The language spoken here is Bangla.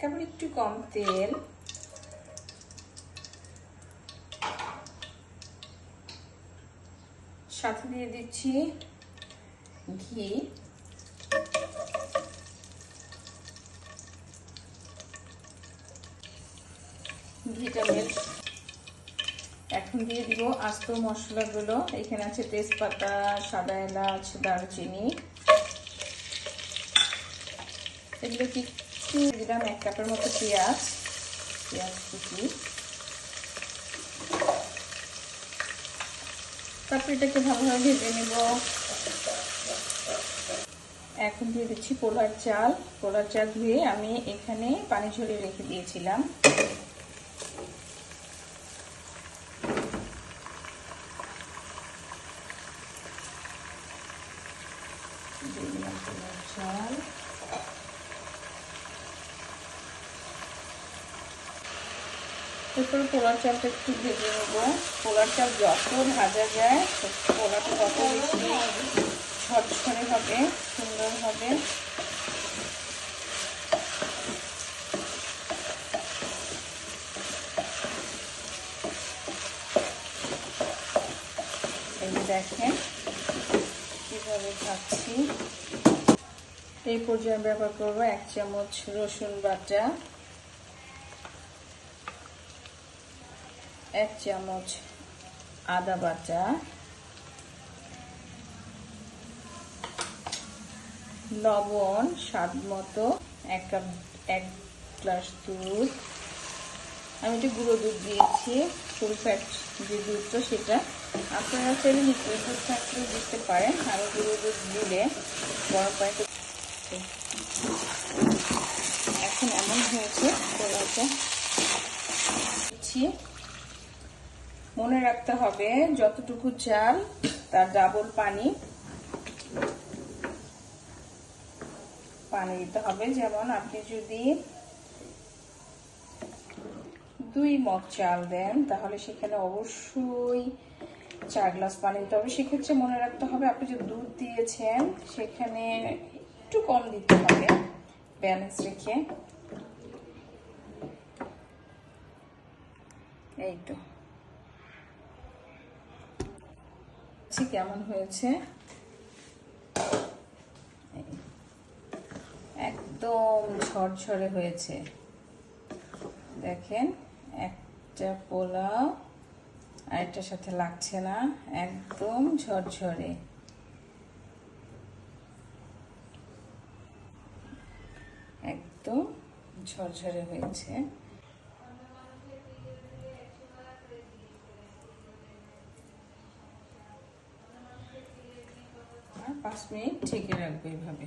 কাপের একটু কম তেল। সাথে দিয়ে দিচ্ছি ঘি। ঘিটা এখন দিয়ে দিব আস্ত মশলাগুলো। এখানে আছে তেজপাতা, সাদা এলাচ, দারচিনি। এগুলো একটু দিলাম এক কাপের মতো পেঁয়াজ পেঁয়াজ কুচি। তারপর এটাকে ভালোভাবে ভেজে নেব। এখন দিয়ে দিচ্ছি পোলার চাল। পোলার চাল ধুয়ে আমি এখানে পানি ঝরিয়ে রেখে দিয়েছিলাম। চাল। এরপরে পোলার চালটা একটু ভেজে নেব। পোলার চাল যত ভাজা যায় পোলাটা তত বেশি ঝরঝরে হবে, সুন্দর হবে। দেখেন কীভাবে খাচ্ছি এই পর্যায়ে ব্যবহার করব এক চামচ রসুন বাটা। এক চামচ আদা বাটা, লবণ স্বাদ মতো, এক কাপ, এক গ্লাস দুধ। আমি একটু গুঁড়ো দুধ দিয়েছি, ফুল ফ্যাট যে দুধটা সেটা আপনারা চাইলে লিকুইড থাকলেও দিতে পারেন। আর গুঁড়ো দুধ দিলে পানিতে এখন এমন হয়েছে দিচ্ছি। মনে রাখতে হবে, যতটুকু চাল তার ডাবল পানি। পানি দিতে হবে, যেমন আপনি যদি দুই মগ চাল দেন, তাহলে সেখানে অবশ্যই চার গ্লাস পানি দিতে হবে। সেক্ষেত্রে মনে রাখতে হবে, আপনি যে দুধ দিয়েছেন, সেখানে একটু কম দিতে হবে। ব্যালেন্স রেখে। এই তো। কেমন হয়েছে। একদম ঝরঝরে হয়েছে। দেখেন, একটা পোলাও, আরেকটার সাথে লাগছে না, একদম ঝরঝরে। একদম ঝরঝরে হয়েছে। পাঁচ মিনিট ঢেকে রাখব এইভাবে।